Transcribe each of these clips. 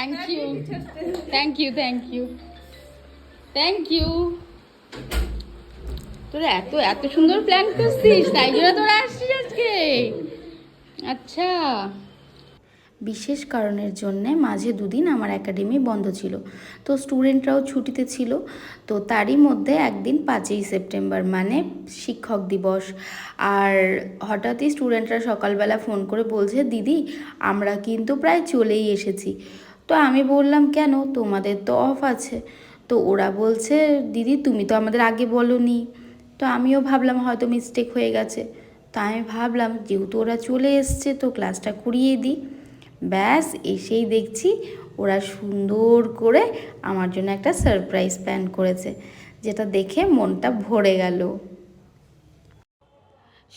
Thank you thank you thank you তোরা এত এত সুন্দর প্ল্যান করছিস তাই জন্য তোরা আসছিস আজকে। আচ্ছা। বিশেষ কারণের জন্যে মাঝে দুদিন আমার একাডেমি বন্ধ ছিল। তো স্টুডেন্টরাও ছুটিতে ছিল। তো তারই মধ্যে একদিন পাঁচই সেপ্টেম্বর মানে শিক্ষক দিবস। আর হঠাৎই স্টুডেন্টরা সকালবেলা ফোন করে বলছে দিদি আমরা কিন্তু প্রায় চলেই এসেছি। তো আমি বললাম, কেন? তোমাদের তো অফ আছে। তো ওরা বলছে, দিদি, তুমি তো আমাদের আগে বলনি। তো আমিও ভাবলাম, হয়তো মিস্টেক হয়ে গেছে। তো আমি ভাবলাম, যেহেতু ওরা চলে এসছে, তো ক্লাসটা করিয়ে দিই। ব্যাস, এসেই দেখছি ওরা সুন্দর করে আমার জন্য একটা সারপ্রাইজ প্ল্যান করেছে, যেটা দেখে মনটা ভরে গেল।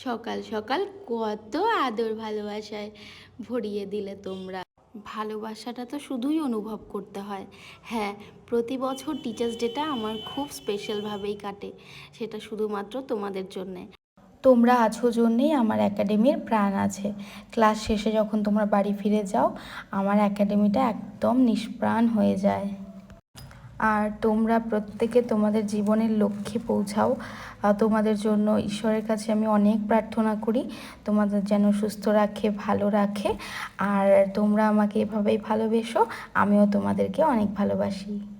সকাল সকাল কত আদর ভালোবাসায় ভরিয়ে দিলে তোমরা। ভালোবাসাটা তো শুধুই অনুভব করতে হয়। হ্যাঁ প্রতি বছর টিচার্স ডেটা আমার খুব স্পেশালভাবেই কাটে। সেটা শুধুমাত্র তোমাদের জন্যে। তোমরা আছো জন্যেই আমার একাডেমির প্রাণ আছে। ক্লাস শেষে যখন তোমরা বাড়ি ফিরে যাও, আমার একাডেমিটা একদম নিষ্প্রাণ হয়ে যায়। আর তোমরা প্রত্যেকে তোমাদের জীবনের লক্ষ্যে পৌঁছাও। তোমাদের জন্য ঈশ্বরের কাছে আমি অনেক প্রার্থনা করি। তোমাদের যেন সুস্থ রাখে, ভালো রাখে। আর তোমরা আমাকে এভাবেই ভালোবেসো, আমিও তোমাদেরকে অনেক ভালোবাসি।